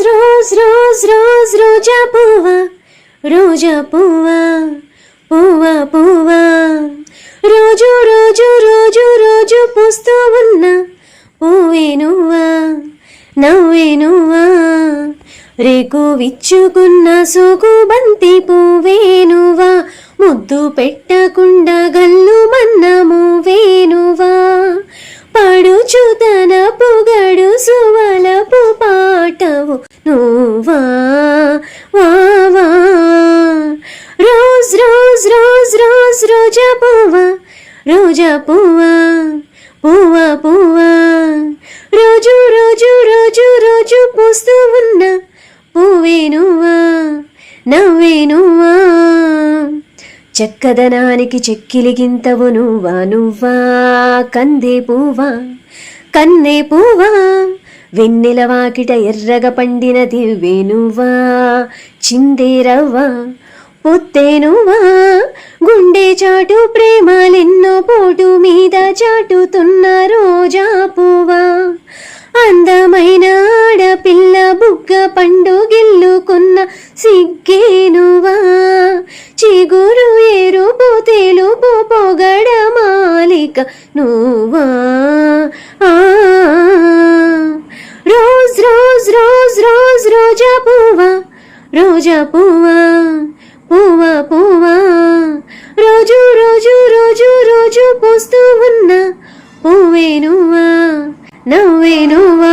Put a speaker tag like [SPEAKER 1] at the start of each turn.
[SPEAKER 1] Rose rose rose rose రోజా పువ్వా రోజా పువ్వా పువ్వా పువ్వా. రోజు రోజు రోజు రోజు పూస్తూ ఉన్న పువ్వే నువ్వా నవ్వే నువ్వా. రేకు విచ్చుకున్న సోకు బంతి పువ్వే నువ్వా ముద్దు పెట్టకుండా గల్లు మన్నము మూవేనువా పడుచు తన పొగడు సువ నువ్వు? నువ్వా వా వా. రోజ్ రోజ్ రోజ్ రోజ్ రోజా పువ్వా రోజా పువ్వా పువ్వా పువ్వా. రోజు రోజు రోజు రోజు పూస్తూ ఉన్న పువ్వే నువ్వా నవ్వే నువ్వా. చక్కదనానికి చెక్కిలిగింతవు నువ్వా నువ్వా. కందే పువ్వా కన్నే పువ్వా. వెన్నెల వాకిట ఎర్రగ పండిన దివ్వే చిందేరవ్వా పొత్తేనువా గుండె చాటు ప్రేమాలెన్నో పోటు మీద చాటుతున్న రోజా పువ్వా. అందమైన ఆడపిల్ల బుగ్గ పండు గిల్లుకున్న సిగ్గేనువా చిగురు ఏరు పోతేలు పోగడ మాలిక నువ్వా. రోజా పువ్వా పువ్వా పువ్వా. రోజు రోజు రోజు రోజు పూస్తూ ఉన్న పువ్వే నువ్వా నవ్వే నువ్వా.